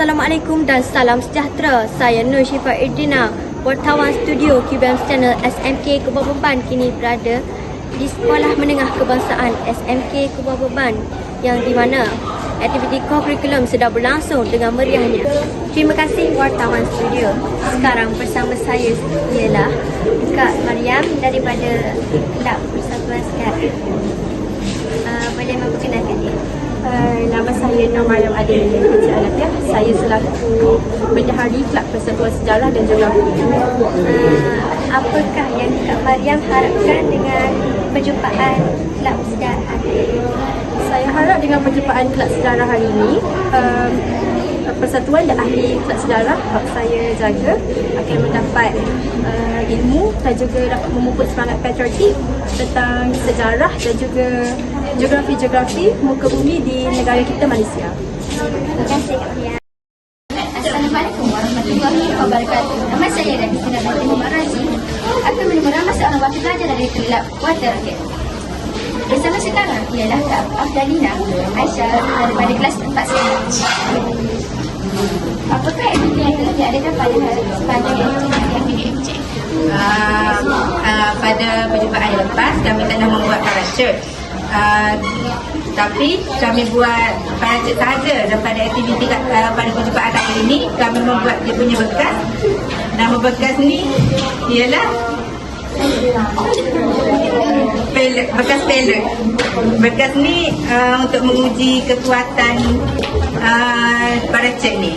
Assalamualaikum dan salam sejahtera. Saya Nur Syifa Irdina, wartawan studio QBM Channel SMK Kubah Beban kini berada di Sekolah Menengah Kebangsaan SMK Kubah Beban yang di mana aktiviti kurikulum sedang berlangsung dengan meriahnya. Terima kasih wartawan studio. Sekarang bersama saya ialah Kak Mariam daripada Kelab Persatuan Sekat. Uh, boleh memperkenalkan diri? Uh, nama saya Nur Mariam Adil Encik Alafia. Saya selaku Bendahari Kelab Sejarah dan Geografi. Uh, apakah yang Kak Mariam harapkan dengan perjumpaan Kelab Sejarah hari ini? Saya harap dengan perjumpaan Kelab Sejarah hari ini, um, Persatuan dan ahli Kelab Sejarah yang saya jaga akan mendapat uh, ilmu dan juga dapat memupuk semangat patriotik tentang sejarah dan juga geografi-geografi muka bumi di negara kita Malaysia. Terima kasih Kak. Wabarakatuh. Nama saya Rabi Sinar Binti Muhammad Razi. Akan menemani seorang wakil pelajar dari Kelab Water Rocket. Bersama sekarang ialah Kak Afdalina Aisyah daripada kelas 4 saya. Apakah aktiviti yang telah diadakan pada sepanjang uh, uh, pada perjumpaan lepas kami telah membuat parachute uh, tapi kami buat parachute sahaja dan pada aktiviti uh, pada perjumpaan kali ini membuat dia punya bekas. Nama bekas ni ialah pellet, bekas pellet bekas ni uh, untuk menguji kekuatan uh, parachute ni